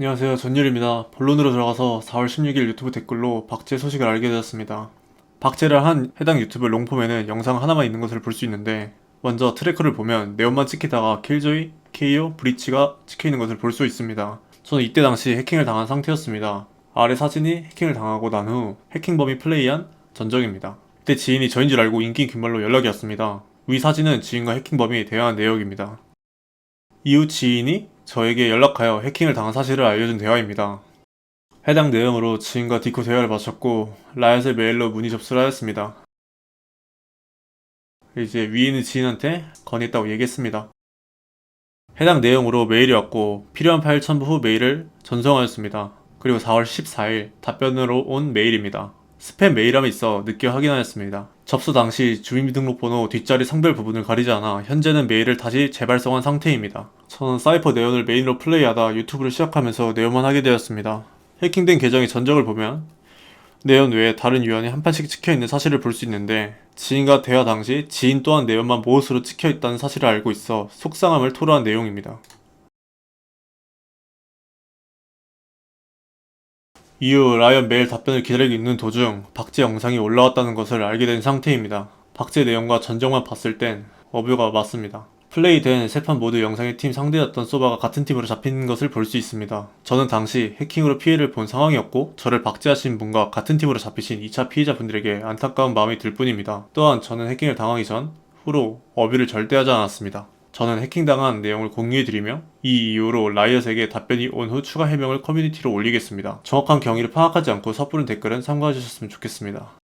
안녕하세요. 전율입니다. 본론으로 들어가서 4월 16일 유튜브 댓글로 박제 소식을 알게 되었습니다. 박제를 한 해당 유튜브 롱폼에는 영상 하나만 있는 것을 볼 수 있는데 먼저 트래커를 보면 네온만 찍히다가 킬조이, KO, 브리치가 찍혀 있는 것을 볼 수 있습니다. 저는 이때 당시 해킹을 당한 상태였습니다. 아래 사진이 해킹을 당하고 난 후 해킹범이 플레이한 전적입니다. 그때 지인이 저인 줄 알고 인기 귓말로 연락이 왔습니다. 위 사진은 지인과 해킹범이 대화한 내역입니다. 이후 지인이 저에게 연락하여 해킹을 당한 사실을 알려준 대화입니다. 해당 내용으로 지인과 디코 대화를 마쳤고 라이엇의 메일로 문의 접수를 하였습니다. 이제 위에 있는 지인한테 건의했다고 얘기했습니다. 해당 내용으로 메일이 왔고 필요한 파일 첨부 후 메일을 전송하였습니다. 그리고 4월 14일 답변으로 온 메일입니다. 스팸 메일함이 있어 늦게 확인하였습니다. 접수 당시 주민등록번호 뒷자리 성별 부분을 가리지 않아 현재는 메일을 다시 재발송한 상태입니다. 저는 사이퍼 네온을 메인으로 플레이하다 유튜브를 시작하면서 네온만 하게 되었습니다. 해킹된 계정의 전적을 보면 네온 외에 다른 유언이 한 판씩 찍혀있는 사실을 볼 수 있는데 지인과 대화 당시 지인 또한 네온만 보호수로 찍혀있다는 사실을 알고 있어 속상함을 토로한 내용입니다. 이후 라이언 메일 답변을 기다리고 있는 도중 박제 영상이 올라왔다는 것을 알게 된 상태입니다. 박제 내용과 전적만 봤을 땐 어뷰가 맞습니다. 플레이된 세 판 모두 영상의 팀 상대였던 소바가 같은 팀으로 잡힌 것을 볼 수 있습니다. 저는 당시 해킹으로 피해를 본 상황이었고 저를 박제하신 분과 같은 팀으로 잡히신 2차 피해자분들에게 안타까운 마음이 들 뿐입니다. 또한 저는 해킹을 당하기 전 후로 어뷰를 절대 하지 않았습니다. 저는 해킹당한 내용을 공유해드리며 이 이후로 라이엇에게 답변이 온 후 추가 해명을 커뮤니티로 올리겠습니다. 정확한 경위를 파악하지 않고 섣부른 댓글은 삼가해 주셨으면 좋겠습니다.